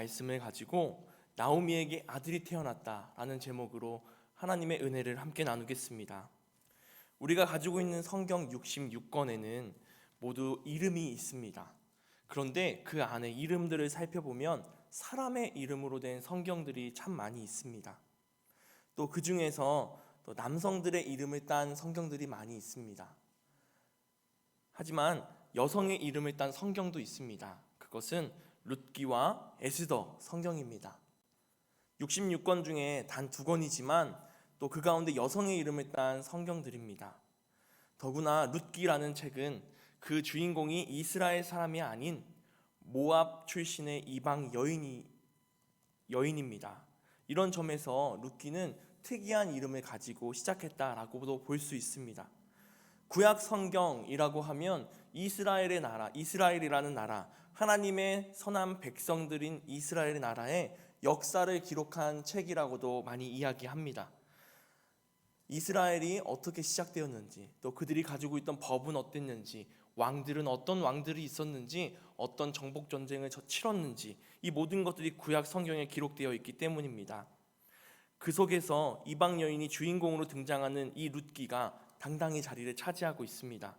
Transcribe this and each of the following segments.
말씀을 가지고 나오미에게 아들이 태어났다라는 제목으로 하나님의 은혜를 함께 나누겠습니다. 우리가 가지고 있는 성경 66권에는 모두 이름이 있습니다. 그런데 그 안에 이름들을 살펴보면 사람의 이름으로 된 성경들이 참 많이 있습니다. 또 그 중에서 또 남성들의 이름을 딴 성경들이 많이 있습니다. 하지만 여성의 이름을 딴 성경도 있습니다. 그것은 룻기와 에스더 성경입니다. 66권 중에 단 두 권이지만 또 그 가운데 여성의 이름을 딴 성경들입니다. 더구나 룻기라는 책은 그 주인공이 이스라엘 사람이 아닌 모압 출신의 이방 여인이 여인입니다. 이런 점에서 룻기는 특이한 이름을 가지고 시작했다라고도 볼 수 있습니다. 구약 성경이라고 하면 이스라엘의 나라, 이스라엘이라는 나라, 하나님의 선한 백성들인 이스라엘의 나라의 역사를 기록한 책이라고도 많이 이야기합니다. 이스라엘이 어떻게 시작되었는지, 또 그들이 가지고 있던 법은 어땠는지, 왕들은 어떤 왕들이 있었는지, 어떤 정복 전쟁을 치렀는지, 이 모든 것들이 구약 성경에 기록되어 있기 때문입니다. 그 속에서 이방 여인이 주인공으로 등장하는 이 룻기가 당당히 자리를 차지하고 있습니다.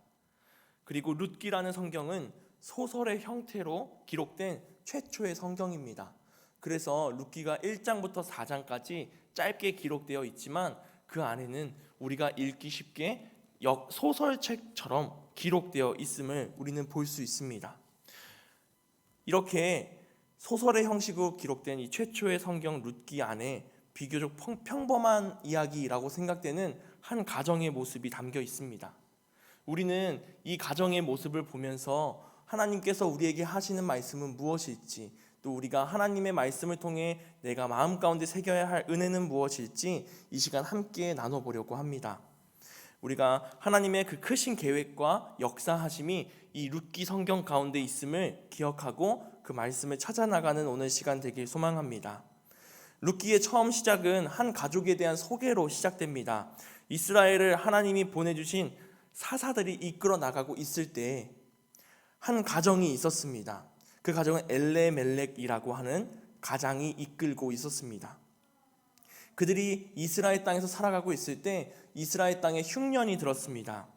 그리고 룻기라는 성경은 소설의 형태로 기록된 최초의 성경입니다. 그래서 룻기가 1장부터 4장까지 짧게 기록되어 있지만 그 안에는 우리가 읽기 쉽게 소설책처럼 기록되어 있음을 우리는 볼 수 있습니다. 이렇게 소설의 형식으로 기록된 이 최초의 성경 룻기 안에 비교적 평범한 이야기라고 생각되는 한 가정의 모습이 담겨 있습니다. 우리는 이 가정의 모습을 보면서 하나님께서 우리에게 하시는 말씀은 무엇일지, 또 우리가 하나님의 말씀을 통해 내가 마음 가운데 새겨야 할 은혜는 무엇일지 이 시간 함께 나눠보려고 합니다. 우리가 하나님의 그 크신 계획과 역사하심이 이 룻기 성경 가운데 있음을 기억하고 그 말씀을 찾아 나가는 오늘 시간 되길 소망합니다. 룻기의 처음 시작은 한 가족에 대한 소개로 시작됩니다. 이스라엘을 하나님이 보내주신 사사들이 이끌어 나가고 있을 때 한 가정이 있었습니다. 그 가정은 엘레멜렉이라고 하는 가장이 이끌고 있었습니다. 그들이 이스라엘 땅에서 살아가고 있을 때 이스라엘 땅에 흉년이 들었습니다.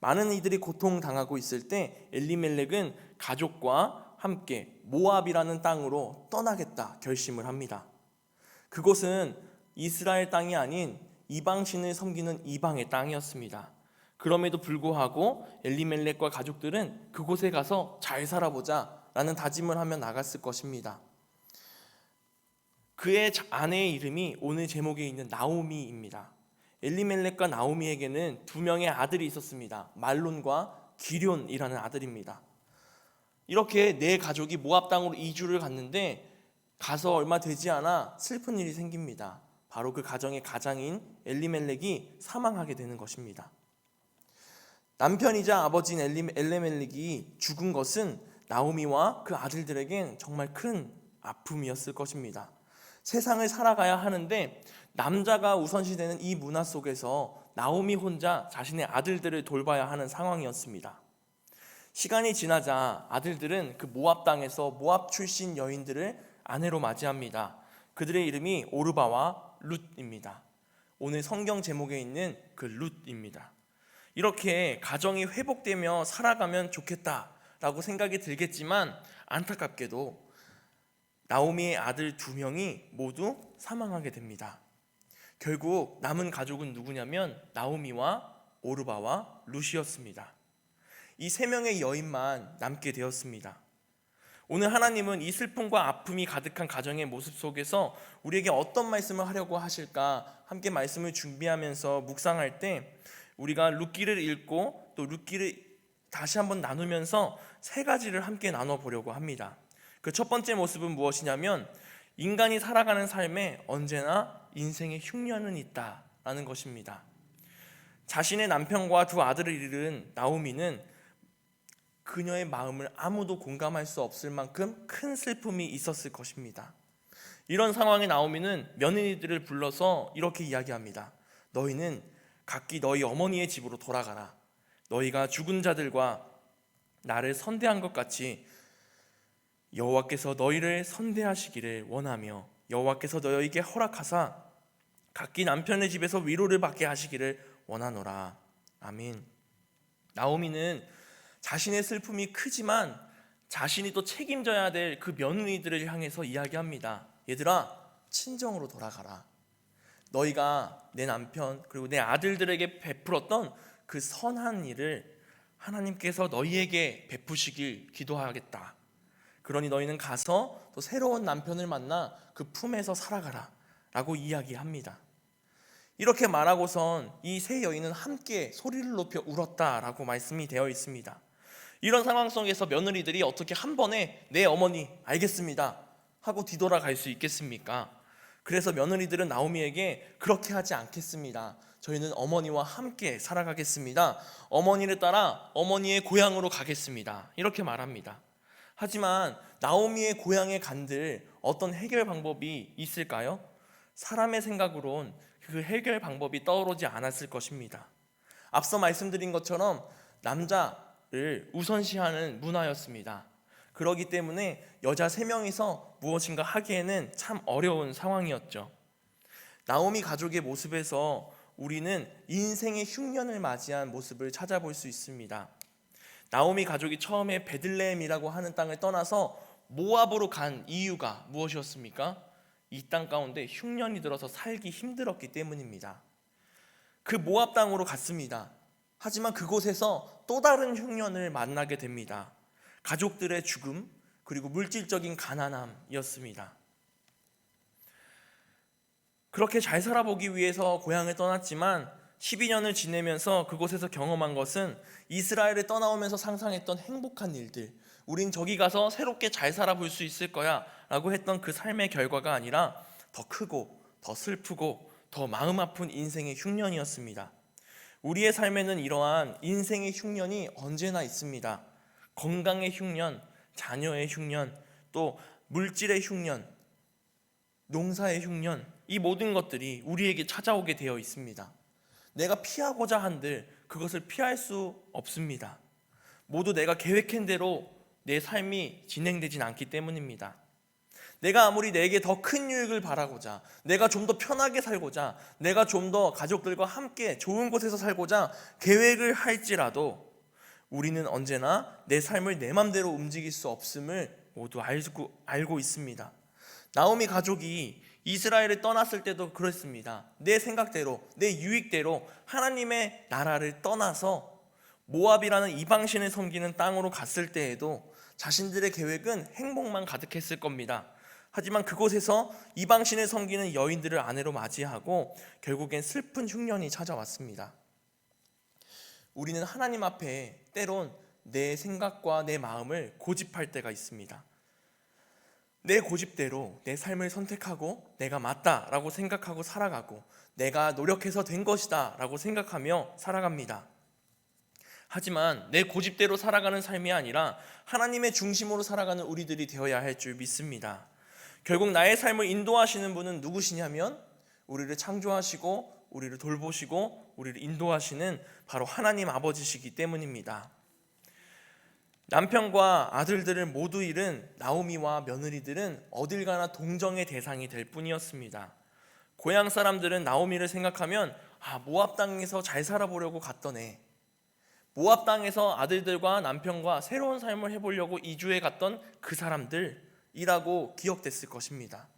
많은 이들이 고통 당하고 있을 때 엘리멜렉은 가족과 함께 모압이라는 땅으로 떠나겠다 결심을 합니다. 그곳은 이스라엘 땅이 아닌 이방신을 섬기는 이방의 땅이었습니다. 그럼에도 불구하고 엘리멜렉과 가족들은 그곳에 가서 잘 살아보자 라는 다짐을 하며 나갔을 것입니다. 그의 아내의 이름이 오늘 제목에 있는 나오미입니다. 엘리멜렉과 나오미에게는 두 명의 아들이 있었습니다. 말론과 기련이라는 아들입니다. 이렇게 네 가족이 모압 땅으로 이주를 갔는데 가서 얼마 되지 않아 슬픈 일이 생깁니다. 바로 그 가정의 가장인 엘리멜렉이 사망하게 되는 것입니다. 남편이자 아버지인 엘리멜렉이 죽은 것은 나오미와 그 아들들에겐 정말 큰 아픔이었을 것입니다. 세상을 살아가야 하는데 남자가 우선시되는 이 문화 속에서 나오미 혼자 자신의 아들들을 돌봐야 하는 상황이었습니다. 시간이 지나자 아들들은 그 모압 땅에서 모압 출신 여인들을 아내로 맞이합니다. 그들의 이름이 오르바와 룻입니다. 오늘 성경 제목에 있는 그 룻입니다. 이렇게 가정이 회복되며 살아가면 좋겠다라고 생각이 들겠지만 안타깝게도 나오미의 아들 두 명이 모두 사망하게 됩니다. 결국 남은 가족은 누구냐면 나오미와 오르바와 룻이었습니다. 이 세 명의 여인만 남게 되었습니다. 오늘 하나님은 이 슬픔과 아픔이 가득한 가정의 모습 속에서 우리에게 어떤 말씀을 하려고 하실까 함께 말씀을 준비하면서 묵상할 때 우리가 룻기를 읽고 또 룻기를 다시 한번 나누면서 세 가지를 함께 나눠 보려고 합니다. 그 첫 번째 모습은 무엇이냐면 인간이 살아가는 삶에 언제나 인생의 흉년은 있다라는 것입니다. 자신의 남편과 두 아들을 잃은 나오미는 그녀의 마음을 아무도 공감할 수 없을 만큼 큰 슬픔이 있었을 것입니다. 이런 상황에 나오미는 며느리들을 불러서 이렇게 이야기합니다. 너희는 각기 너희 어머니의 집으로 돌아가라. 너희가 죽은 자들과 나를 선대한 것 같이 여호와께서 너희를 선대하시기를 원하며 여호와께서 너희에게 허락하사 각기 남편의 집에서 위로를 받게 하시기를 원하노라. 아멘. 나오미는 자신의 슬픔이 크지만 자신이 또 책임져야 될 그 며느리들을 향해서 이야기합니다. 얘들아, 친정으로 돌아가라. 너희가 내 남편 그리고 내 아들들에게 베풀었던 그 선한 일을 하나님께서 너희에게 베푸시길 기도하겠다. 그러니 너희는 가서 또 새로운 남편을 만나 그 품에서 살아가라. 라고 이야기합니다. 이렇게 말하고선 이 세 여인은 함께 소리를 높여 울었다라고 말씀이 되어 있습니다. 이런 상황 속에서 며느리들이 어떻게 한 번에 내 어머니 알겠습니다 하고 뒤돌아갈 수 있겠습니까? 그래서 며느리들은 나오미에게 그렇게 하지 않겠습니다. 저희는 어머니와 함께 살아가겠습니다. 어머니를 따라 어머니의 고향으로 가겠습니다. 이렇게 말합니다. 하지만 나오미의 고향에 간들 어떤 해결 방법이 있을까요? 사람의 생각으론 그 해결 방법이 떠오르지 않았을 것입니다. 앞서 말씀드린 것처럼 남자 를 우선시하는 문화였습니다. 그러기 때문에 여자 세 명이서 무엇인가 하기에는 참 어려운 상황이었죠. 나오미 가족의 모습에서 우리는 인생의 흉년을 맞이한 모습을 찾아볼 수 있습니다. 나오미 가족이 처음에 베들레헴이라고 하는 땅을 떠나서 모압으로 간 이유가 무엇이었습니까? 이 땅 가운데 흉년이 들어서 살기 힘들었기 때문입니다. 그 모압 땅으로 갔습니다. 하지만 그곳에서 또 다른 흉년을 만나게 됩니다. 가족들의 죽음 그리고 물질적인 가난함이었습니다. 그렇게 잘 살아보기 위해서 고향을 떠났지만 12년을 지내면서 그곳에서 경험한 것은 이스라엘을 떠나오면서 상상했던 행복한 일들, 우린 저기 가서 새롭게 잘 살아볼 수 있을 거야 라고 했던 그 삶의 결과가 아니라 더 크고 더 슬프고 더 마음 아픈 인생의 흉년이었습니다. 우리의 삶에는 이러한 인생의 흉년이 언제나 있습니다. 건강의 흉년, 자녀의 흉년, 또 물질의 흉년, 농사의 흉년, 이 모든 것들이 우리에게 찾아오게 되어 있습니다. 내가 피하고자 한들 그것을 피할 수 없습니다. 모두 내가 계획한 대로 내 삶이 진행되진 않기 때문입니다. 내가 아무리 내게 더 큰 유익을 바라고자, 내가 좀 더 편하게 살고자, 내가 좀 더 가족들과 함께 좋은 곳에서 살고자 계획을 할지라도 우리는 언제나 내 삶을 내 맘대로 움직일 수 없음을 모두 알고, 알고 있습니다. 나오미 가족이 이스라엘을 떠났을 때도 그렇습니다. 내 생각대로, 내 유익대로 하나님의 나라를 떠나서 모압이라는 이방신을 섬기는 땅으로 갔을 때에도 자신들의 계획은 행복만 가득했을 겁니다. 하지만 그곳에서 이방신을 섬기는 여인들을 아내로 맞이하고 결국엔 슬픈 흉년이 찾아왔습니다. 우리는 하나님 앞에 때론 내 생각과 내 마음을 고집할 때가 있습니다. 내 고집대로 내 삶을 선택하고 내가 맞다라고 생각하고 살아가고 내가 노력해서 된 것이다라고 생각하며 살아갑니다. 하지만 내 고집대로 살아가는 삶이 아니라 하나님의 중심으로 살아가는 우리들이 되어야 할 줄 믿습니다. 결국 나의 삶을 인도하시는 분은 누구시냐면 우리를 창조하시고 우리를 돌보시고 우리를 인도하시는 바로 하나님 아버지시기 때문입니다. 남편과 아들들을 모두 잃은 나오미와 며느리들은 어딜 가나 동정의 대상이 될 뿐이었습니다. 고향 사람들은 나오미를 생각하면 아 모압 땅에서 잘 살아보려고 갔던 애. 모압 땅에서 아들들과 남편과 새로운 삶을 해보려고 이주해 갔던 그 사람들 이라고 기억됐을 것입니다.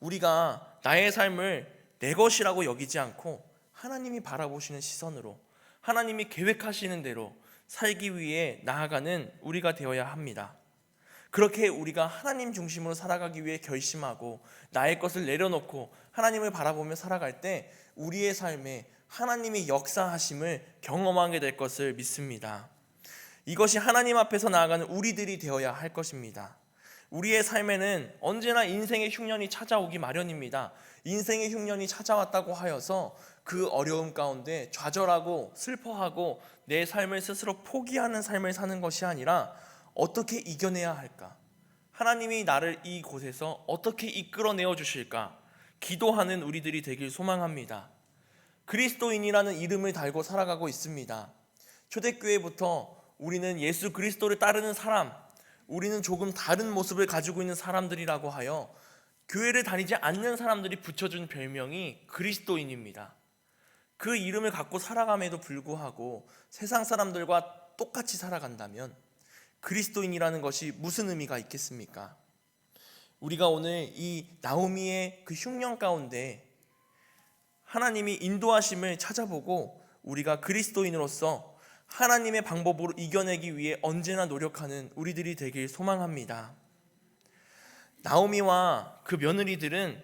우리가 나의 삶을 내 것이라고 여기지 않고 하나님이 바라보시는 시선으로 하나님이 계획하시는 대로 살기 위해 나아가는 우리가 되어야 합니다. 그렇게 우리가 하나님 중심으로 살아가기 위해 결심하고 나의 것을 내려놓고 하나님을 바라보며 살아갈 때 우리의 삶에 하나님의 역사하심을 경험하게 될 것을 믿습니다. 이것이 하나님 앞에서 나아가는 우리들이 되어야 할 것입니다. 우리의 삶에는 언제나 인생의 흉년이 찾아오기 마련입니다. 인생의 흉년이 찾아왔다고 하여서 그 어려움 가운데 좌절하고 슬퍼하고 내 삶을 스스로 포기하는 삶을 사는 것이 아니라 어떻게 이겨내야 할까? 하나님이 나를 이 곳에서 어떻게 이끌어내어 주실까? 기도하는 우리들이 되길 소망합니다. 그리스도인이라는 이름을 달고 살아가고 있습니다. 초대교회부터 우리는 예수 그리스도를 따르는 사람, 우리는 조금 다른 모습을 가지고 있는 사람들이라고 하여 교회를 다니지 않는 사람들이 붙여준 별명이 그리스도인입니다. 그 이름을 갖고 살아감에도 불구하고 세상 사람들과 똑같이 살아간다면 그리스도인이라는 것이 무슨 의미가 있겠습니까? 우리가 오늘 이 나오미의 그 흉년 가운데 하나님이 인도하심을 찾아보고 우리가 그리스도인으로서 하나님의 방법으로 이겨내기 위해 언제나 노력하는 우리들이 되길 소망합니다. 나오미와 그 며느리들은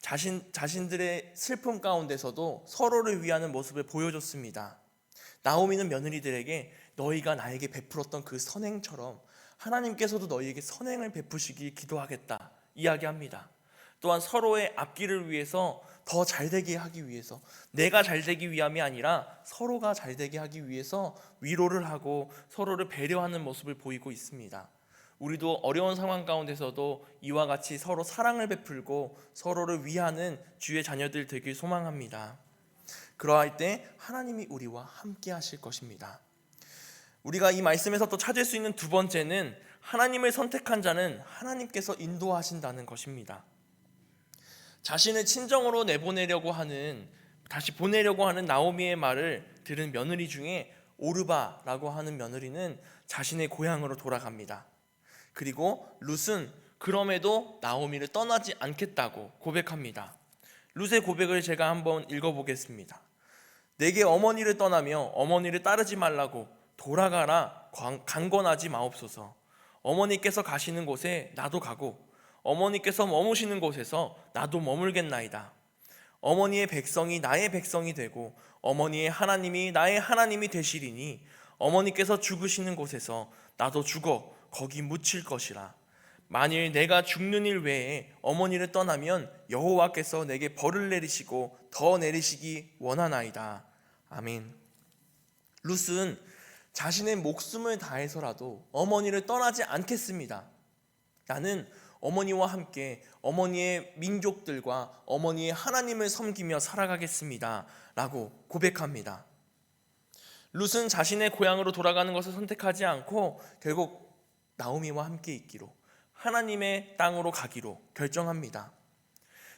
자신 자신들의 슬픔 가운데서도 서로를 위하는 모습을 보여줬습니다. 나오미는 며느리들에게 너희가 나에게 베풀었던 그 선행처럼 하나님께서도 너희에게 선행을 베푸시길 기도하겠다 이야기합니다. 또한 서로의 앞길을 위해서 더 잘되게 하기 위해서 내가 잘되기 위함이 아니라 서로가 잘되게 하기 위해서 위로를 하고 서로를 배려하는 모습을 보이고 있습니다. 우리도 어려운 상황 가운데서도 이와 같이 서로 사랑을 베풀고 서로를 위하는 주의 자녀들 되길 소망합니다. 그러할 때 하나님이 우리와 함께 하실 것입니다. 우리가 이 말씀에서 또 찾을 수 있는 두 번째는 하나님을 선택한 자는 하나님께서 인도하신다는 것입니다. 자신을 친정으로 내보내려고 하는 다시 보내려고 하는 나오미의 말을 들은 며느리 중에 오르바라고 하는 며느리는 자신의 고향으로 돌아갑니다. 그리고 룻은 그럼에도 나오미를 떠나지 않겠다고 고백합니다. 룻의 고백을 제가 한번 읽어보겠습니다. 내게 어머니를 떠나며 어머니를 따르지 말라고 돌아가라 강권하지 마옵소서. 어머니께서 가시는 곳에 나도 가고 어머니께서 머무시는 곳에서 나도 머물겠나이다. 어머니의 백성이 나의 백성이 되고 어머니의 하나님이 나의 하나님이 되시리니 어머니께서 죽으시는 곳에서 나도 죽어 거기 묻힐 것이라. 만일 내가 죽는 일 외에 어머니를 떠나면 여호와께서 내게 벌을 내리시고 더 내리시기 원하나이다. 아멘. 룻은 자신의 목숨을 다해서라도 어머니를 떠나지 않겠습니다. 나는 어머니와 함께 어머니의 민족들과 어머니의 하나님을 섬기며 살아가겠습니다. 라고 고백합니다. 룻은 자신의 고향으로 돌아가는 것을 선택하지 않고 결국 나오미와 함께 있기로 하나님의 땅으로 가기로 결정합니다.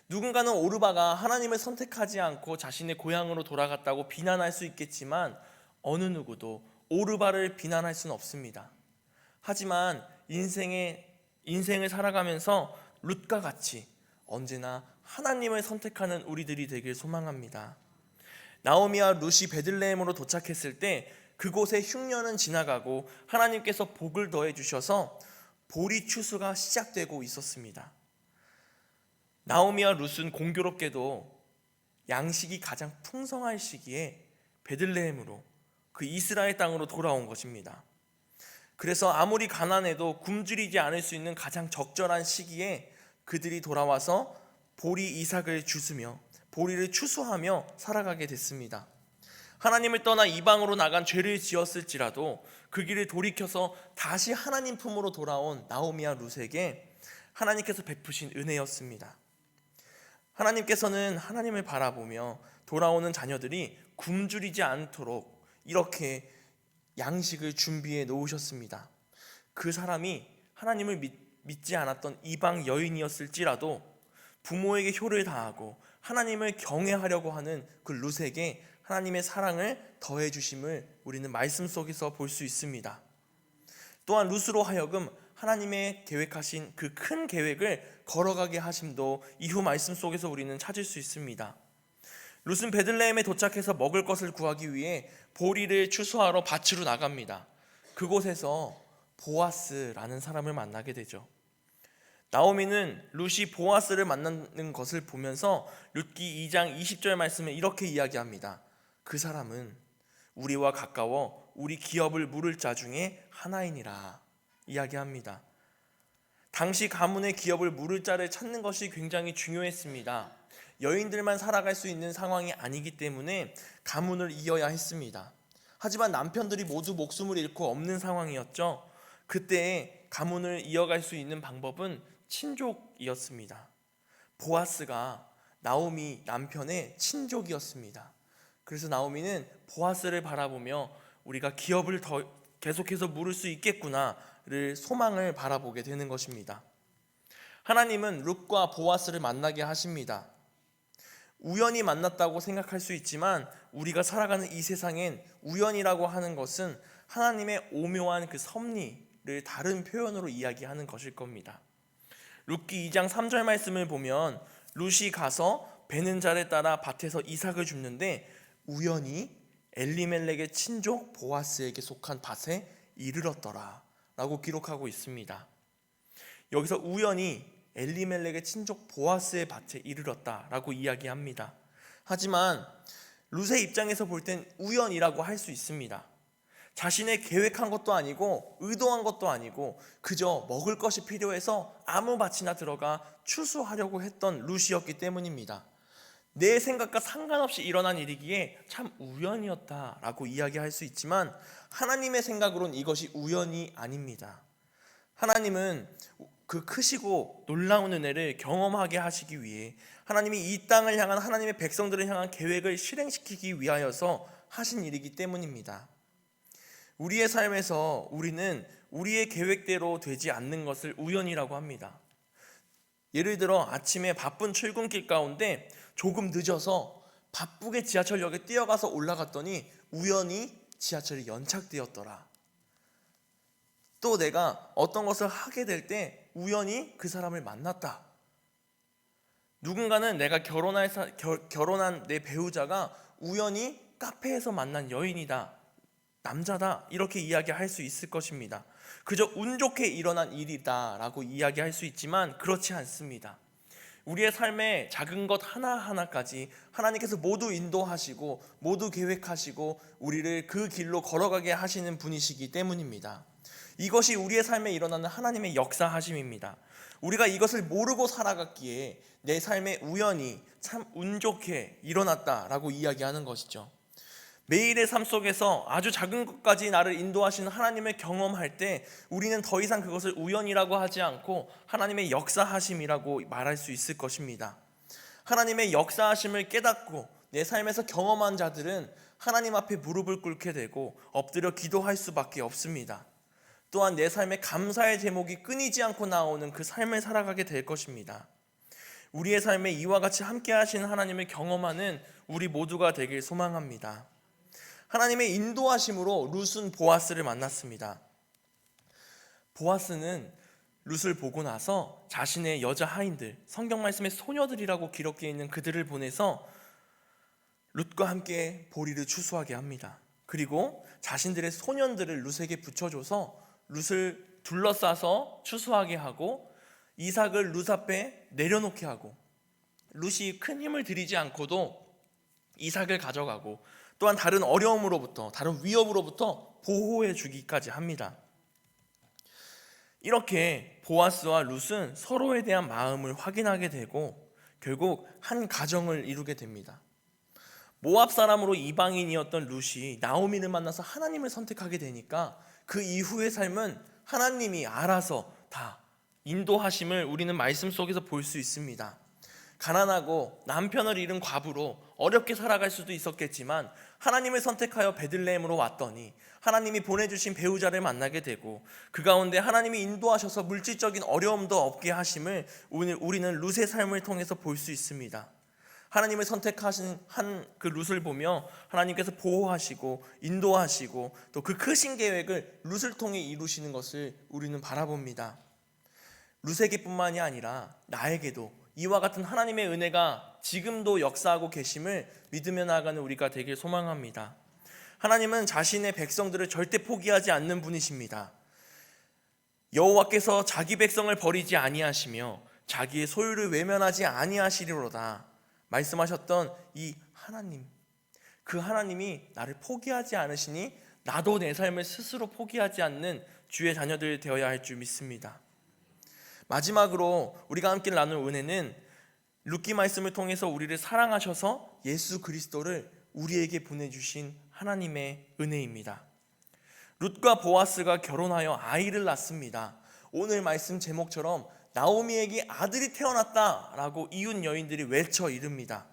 누군가는 오르바가 하나님을 선택하지 않고 자신의 고향으로 돌아갔다고 비난할 수 있겠지만 어느 누구도 오르바를 비난할 수는 없습니다. 하지만 인생의 인생을 살아가면서 룻과 같이 언제나 하나님을 선택하는 우리들이 되길 소망합니다. 나오미와 룻이 베들레헴으로 도착했을 때 그곳의 흉년은 지나가고 하나님께서 복을 더해 주셔서 보리 추수가 시작되고 있었습니다. 나오미와 룻은 공교롭게도 양식이 가장 풍성할 시기에 베들레헴으로 그 이스라엘 땅으로 돌아온 것입니다. 그래서 아무리 가난해도 굶주리지 않을 수 있는 가장 적절한 시기에 그들이 돌아와서 보리 이삭을 주스며 보리를 추수하며 살아가게 됐습니다. 하나님을 떠나 이방으로 나간 죄를 지었을지라도 그 길을 돌이켜서 다시 하나님 품으로 돌아온 나오미와 룻에게 하나님께서 베푸신 은혜였습니다. 하나님께서는 하나님을 바라보며 돌아오는 자녀들이 굶주리지 않도록 이렇게 양식을 준비해 놓으셨습니다. 그 사람이 하나님을 믿, 믿지 않았던 이방 여인이었을지라도 부모에게 효를 다하고 하나님을 경외하려고 하는 그 룻에게 하나님의 사랑을 더해 주심을 우리는 말씀 속에서 볼 수 있습니다. 또한 룻으로 하여금 하나님의 계획하신 그 큰 계획을 걸어가게 하심도 이후 말씀 속에서 우리는 찾을 수 있습니다. 룻은 베들레헴에 도착해서 먹을 것을 구하기 위해 보리를 추수하러 밭으로 나갑니다. 그곳에서 보아스라는 사람을 만나게 되죠. 나오미는 룻이 보아스를 만나는 것을 보면서 룻기 2장 20절 말씀에 이렇게 이야기합니다. 그 사람은 우리와 가까워 우리 기업을 물을 자 중에 하나이니라 이야기합니다. 당시 가문의 기업을 물을 자를 찾는 것이 굉장히 중요했습니다. 여인들만 살아갈 수 있는 상황이 아니기 때문에 가문을 이어야 했습니다. 하지만 남편들이 모두 목숨을 잃고 없는 상황이었죠. 그때 가문을 이어갈 수 있는 방법은 친족이었습니다. 보아스가 나오미 남편의 친족이었습니다. 그래서 나오미는 보아스를 바라보며 우리가 기업을 더 계속해서 물을 수 있겠구나 있다를 소망을 바라보게 되는 것입니다. 하나님은 룻과 보아스를 만나게 하십니다. 우연히 만났다고 생각할 수 있지만 우리가 살아가는 이 세상엔 우연이라고 하는 것은 하나님의 오묘한 그 섭리를 다른 표현으로 이야기하는 것일 겁니다. 룻기 2장 3절 말씀을 보면 룻이 가서 베는 자를 따라 밭에서 이삭을 줍는데 우연히 엘리멜렉의 친족 보아스에게 속한 밭에 이르렀더라 라고 기록하고 있습니다. 여기서 우연히 엘리멜렉의 친족 보아스의 밭에 이르렀다라고 이야기합니다. 하지만 룻의 입장에서 볼 땐 우연이라고 할 수 있습니다. 자신의 계획한 것도 아니고 의도한 것도 아니고 그저 먹을 것이 필요해서 아무 밭이나 들어가 추수하려고 했던 룻이었기 때문입니다. 내 생각과 상관없이 일어난 일이기에 참 우연이었다라고 이야기할 수 있지만 하나님의 생각으론 이것이 우연이 아닙니다. 하나님은 그 크시고 놀라운 은혜를 경험하게 하시기 위해 하나님이 이 땅을 향한 하나님의 백성들을 향한 계획을 실행시키기 위하여서 하신 일이기 때문입니다. 우리의 삶에서 우리는 우리의 계획대로 되지 않는 것을 우연이라고 합니다. 예를 들어 아침에 바쁜 출근길 가운데 조금 늦어서 바쁘게 지하철역에 뛰어가서 올라갔더니 우연히 지하철이 연착되었더라. 또 내가 어떤 것을 하게 될 때 우연히 그 사람을 만났다. 누군가는 내가 결혼할 사, 결, 결혼한 내 배우자가 우연히 카페에서 만난 여인이다. 남자다. 이렇게 이야기할 수 있을 것입니다. 그저 운 좋게 일어난 일이다라고 이야기할 수 있지만 그렇지 않습니다. 우리의 삶의 작은 것 하나하나까지 하나님께서 모두 인도하시고 모두 계획하시고 우리를 그 길로 걸어가게 하시는 분이시기 때문입니다. 이것이 우리의 삶에 일어나는 하나님의 역사하심입니다. 우리가 이것을 모르고 살아갔기에 내 삶에 우연히 참 운 좋게 일어났다라고 이야기하는 것이죠. 매일의 삶 속에서 아주 작은 것까지 나를 인도하시는 하나님을 경험할 때 우리는 더 이상 그것을 우연이라고 하지 않고 하나님의 역사하심이라고 말할 수 있을 것입니다. 하나님의 역사하심을 깨닫고 내 삶에서 경험한 자들은 하나님 앞에 무릎을 꿇게 되고 엎드려 기도할 수밖에 없습니다. 또한 내 삶에 감사의 제목이 끊이지 않고 나오는 그 삶을 살아가게 될 것입니다. 우리의 삶에 이와 같이 함께 하시는 하나님을 경험하는 우리 모두가 되길 소망합니다. 하나님의 인도하심으로 룻은 보아스를 만났습니다. 보아스는 룻을 보고 나서 자신의 여자 하인들, 성경 말씀의 소녀들이라고 기록되어 있는 그들을 보내서 룻과 함께 보리를 추수하게 합니다. 그리고 자신들의 소년들을 룻에게 붙여줘서 룻을 둘러싸서 추수하게 하고 이삭을 룻 앞에 내려놓게 하고 룻이 큰 힘을 들이지 않고도 이삭을 가져가고 또한 다른 어려움으로부터 다른 위협으로부터 보호해 주기까지 합니다. 이렇게 보아스와 룻은 서로에 대한 마음을 확인하게 되고 결국 한 가정을 이루게 됩니다. 모압 사람으로 이방인이었던 룻이 나오미를 만나서 하나님을 선택하게 되니까 그 이후의 삶은 하나님이 알아서 다 인도하심을 우리는 말씀 속에서 볼 수 있습니다. 가난하고 남편을 잃은 과부로 어렵게 살아갈 수도 있었겠지만 하나님을 선택하여 베들레헴으로 왔더니 하나님이 보내주신 배우자를 만나게 되고 그 가운데 하나님이 인도하셔서 물질적인 어려움도 없게 하심을 오늘 우리는 룻의 삶을 통해서 볼 수 있습니다. 하나님을 선택하신 한 그 룻을 보며 하나님께서 보호하시고 인도하시고 또 그 크신 계획을 룻을 통해 이루시는 것을 우리는 바라봅니다. 룻에게뿐만이 아니라 나에게도 이와 같은 하나님의 은혜가 지금도 역사하고 계심을 믿으며 나아가는 우리가 되길 소망합니다. 하나님은 자신의 백성들을 절대 포기하지 않는 분이십니다. 여호와께서 자기 백성을 버리지 아니하시며 자기의 소유를 외면하지 아니하시리로다. 말씀하셨던 이 하나님, 그 하나님이 나를 포기하지 않으시니 나도 내 삶을 스스로 포기하지 않는 주의 자녀들 되어야 할 줄 믿습니다. 마지막으로 우리가 함께 나눌 은혜는 루키 말씀을 통해서 우리를 사랑하셔서 예수 그리스도를 우리에게 보내주신 하나님의 은혜입니다. 룻과 보아스가 결혼하여 아이를 낳습니다. 오늘 말씀 제목처럼 나오미에게 아들이 태어났다라고 이웃 여인들이 외쳐 이릅니다.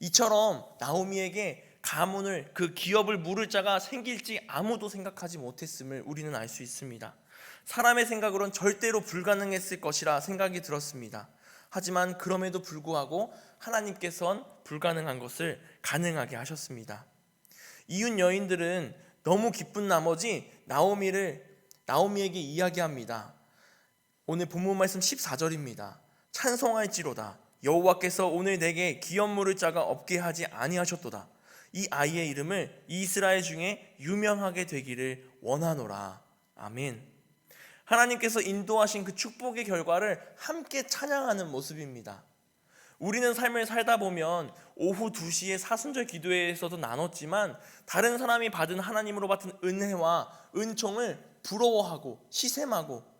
이처럼 나오미에게 가문을 그 기업을 물을 자가 생길지 아무도 생각하지 못했음을 우리는 알 수 있습니다. 사람의 생각으론 절대로 불가능했을 것이라 생각이 들었습니다. 하지만 그럼에도 불구하고 하나님께선 불가능한 것을 가능하게 하셨습니다. 이웃 여인들은 너무 기쁜 나머지 나오미를 나오미에게 이야기합니다. 오늘 본문 말씀 14절입니다. 찬송할지로다 여호와께서 오늘 내게 기업 물을 자가 없게 하지 아니하셨도다. 이 아이의 이름을 이스라엘 중에 유명하게 되기를 원하노라. 아멘. 하나님께서 인도하신 그 축복의 결과를 함께 찬양하는 모습입니다. 우리는 삶을 살다 보면 오후 2시에 사순절 기도회에서도 나눴지만 다른 사람이 받은 하나님으로 받은 은혜와 은총을 부러워하고 시샘하고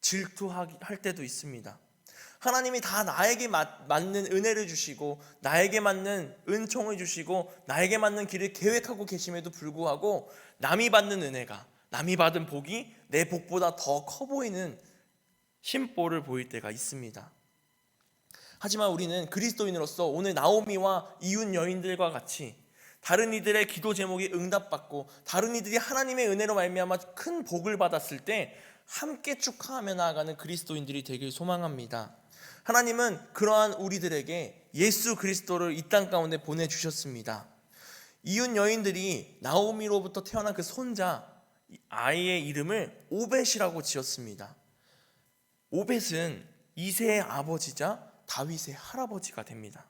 질투할 때도 있습니다. 하나님이 다 나에게 맞, 맞는 은혜를 주시고 나에게 맞는 은총을 주시고 나에게 맞는 길을 계획하고 계심에도 불구하고 남이 받는 은혜가 남이 받은 복이 내 복보다 더 커 보이는 심보를 보일 때가 있습니다. 하지만 우리는 그리스도인으로서 오늘 나오미와 이웃 여인들과 같이 다른 이들의 기도 제목이 응답받고 다른 이들이 하나님의 은혜로 말미암아 큰 복을 받았을 때 함께 축하하며 나아가는 그리스도인들이 되길 소망합니다. 하나님은 그러한 우리들에게 예수 그리스도를 이 땅 가운데 보내 주셨습니다. 이웃 여인들이 나오미로부터 태어난 그 손자 아이의 이름을 오벳이라고 지었습니다. 오벳은 이세의 아버지자 다윗의 할아버지가 됩니다.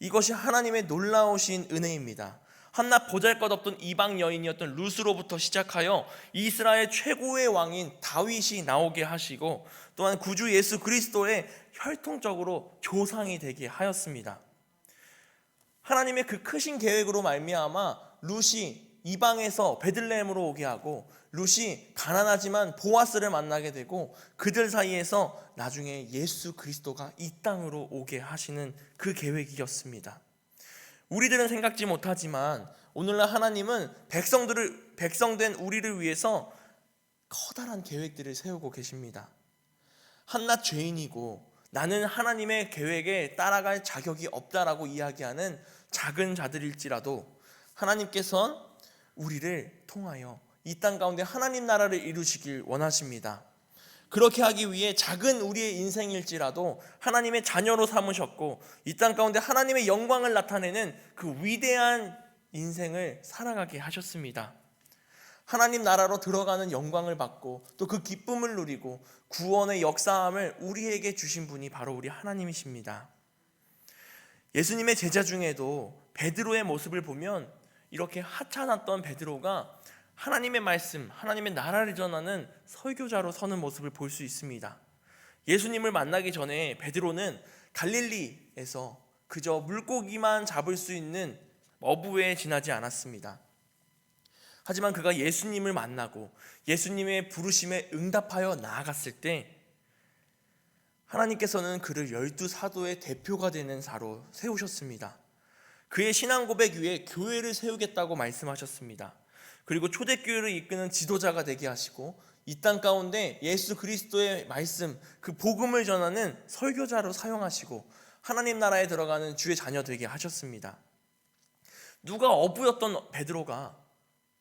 이것이 하나님의 놀라우신 은혜입니다. 한낱 보잘것없던 이방 여인이었던 루스로부터 시작하여 이스라엘 최고의 왕인 다윗이 나오게 하시고 또한 구주 예수 그리스도의 혈통적으로 조상이 되게 하였습니다. 하나님의 그 크신 계획으로 말미암아 룻이 이방에서 베들레헴으로 오게 하고 룻이 가난하지만 보아스를 만나게 되고 그들 사이에서 나중에 예수 그리스도가 이 땅으로 오게 하시는 그 계획이었습니다. 우리들은 생각지 못하지만 오늘날 하나님은 백성들을 백성된 우리를 위해서 커다란 계획들을 세우고 계십니다. 한낱 죄인이고 나는 하나님의 계획에 따라갈 자격이 없다라고 이야기하는 작은 자들일지라도 하나님께서는 우리를 통하여 이 땅 가운데 하나님 나라를 이루시길 원하십니다. 그렇게 하기 위해 작은 우리의 인생일지라도 하나님의 자녀로 삼으셨고 이 땅 가운데 하나님의 영광을 나타내는 그 위대한 인생을 살아가게 하셨습니다. 하나님 나라로 들어가는 영광을 받고 또 그 기쁨을 누리고 구원의 역사함을 우리에게 주신 분이 바로 우리 하나님이십니다. 예수님의 제자 중에도 베드로의 모습을 보면 이렇게 하찮았던 베드로가 하나님의 말씀, 하나님의 나라를 전하는 설교자로 서는 모습을 볼 수 있습니다. 예수님을 만나기 전에 베드로는 갈릴리에서 그저 물고기만 잡을 수 있는 어부에 지나지 않았습니다. 하지만 그가 예수님을 만나고 예수님의 부르심에 응답하여 나아갔을 때 하나님께서는 그를 열두 사도의 대표가 되는 사로 세우셨습니다. 그의 신앙 고백 위에 교회를 세우겠다고 말씀하셨습니다. 그리고 초대교회를 이끄는 지도자가 되게 하시고 이 땅 가운데 예수 그리스도의 말씀, 그 복음을 전하는 설교자로 사용하시고 하나님 나라에 들어가는 주의 자녀 되게 하셨습니다. 누가 어부였던 베드로가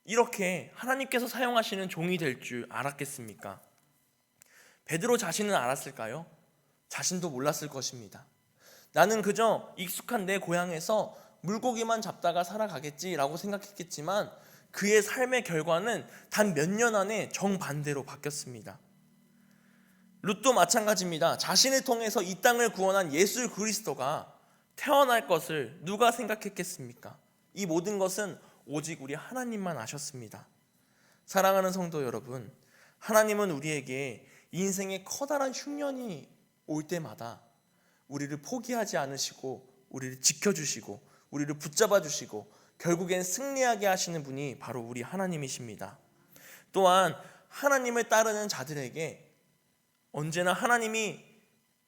이렇게 하나님께서 사용하시는 종이 될 줄 알았겠습니까? 베드로 자신은 알았을까요? 자신도 몰랐을 것입니다. 나는 그저 익숙한 내 고향에서 물고기만 잡다가 살아가겠지라고 생각했겠지만 그의 삶의 결과는 단 몇 년 안에 정반대로 바뀌었습니다. 룻도 마찬가지입니다. 자신을 통해서 이 땅을 구원한 예수 그리스도가 태어날 것을 누가 생각했겠습니까? 이 모든 것은 오직 우리 하나님만 아셨습니다. 사랑하는 성도 여러분, 하나님은 우리에게 인생의 커다란 흉년이 올 때마다 우리를 포기하지 않으시고 우리를 지켜주시고 우리를 붙잡아 주시고 결국엔 승리하게 하시는 분이 바로 우리 하나님이십니다. 또한 하나님을 따르는 자들에게 언제나 하나님이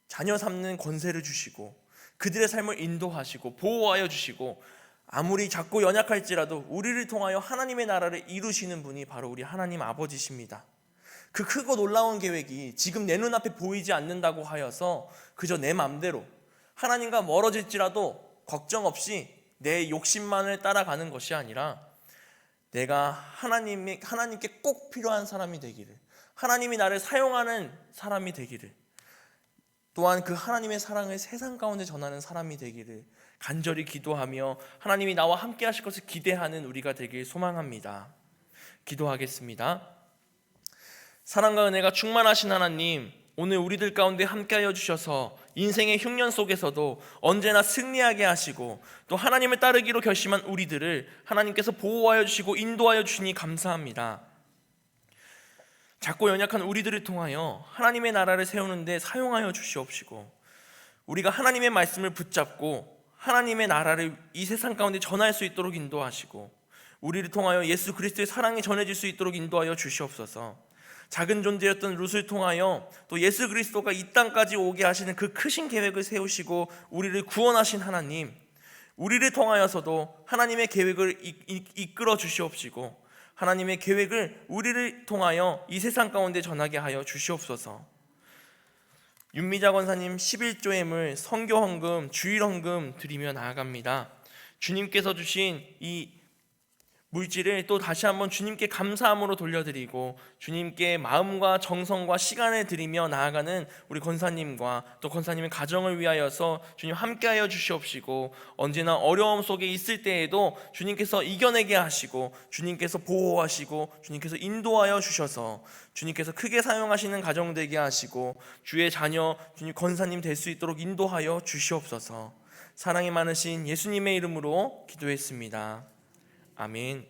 자녀 삼는 권세를 주시고 그들의 삶을 인도하시고 보호하여 주시고 아무리 작고 연약할지라도 우리를 통하여 하나님의 나라를 이루시는 분이 바로 우리 하나님 아버지십니다. 그 크고 놀라운 계획이 지금 내 눈앞에 보이지 않는다고 하여서 그저 내 맘대로 하나님과 멀어질지라도 걱정 없이 내 욕심만을 따라가는 것이 아니라 내가 하나님의 하나님께 꼭 필요한 사람이 되기를 하나님이 나를 사용하는 사람이 되기를 또한 그 하나님의 사랑을 세상 가운데 전하는 사람이 되기를 간절히 기도하며 하나님이 나와 함께 하실 것을 기대하는 우리가 되길 소망합니다. 기도하겠습니다. 사랑과 은혜가 충만하신 하나님, 오늘 우리들 가운데 함께하여 주셔서 인생의 흉년 속에서도 언제나 승리하게 하시고 또 하나님을 따르기로 결심한 우리들을 하나님께서 보호하여 주시고 인도하여 주시니 감사합니다. 작고 연약한 우리들을 통하여 하나님의 나라를 세우는데 사용하여 주시옵시고 우리가 하나님의 말씀을 붙잡고 하나님의 나라를 이 세상 가운데 전할 수 있도록 인도하시고 우리를 통하여 예수 그리스도의 사랑이 전해질 수 있도록 인도하여 주시옵소서. 작은 존재였던 룻을 통하여 또 예수 그리스도가 이 땅까지 오게 하시는 그 크신 계획을 세우시고 우리를 구원하신 하나님, 우리를 통하여서도 하나님의 계획을 이끌어 주시옵시고 하나님의 계획을 우리를 통하여 이 세상 가운데 전하게 하여 주시옵소서. 윤미자 권사님 11조엠을 성교 헌금, 주일 헌금 드리며 나아갑니다. 주님께서 주신 이 물질을 또 다시 한번 주님께 감사함으로 돌려드리고 주님께 마음과 정성과 시간을 드리며 나아가는 우리 권사님과 또 권사님의 가정을 위하여서 주님 함께하여 주시옵시고 언제나 어려움 속에 있을 때에도 주님께서 이겨내게 하시고 주님께서 보호하시고 주님께서 인도하여 주셔서 주님께서 크게 사용하시는 가정 되게 하시고 주의 자녀 주님 권사님 될 수 있도록 인도하여 주시옵소서 사랑이 많으신 예수님의 이름으로 기도했습니다. 아멘.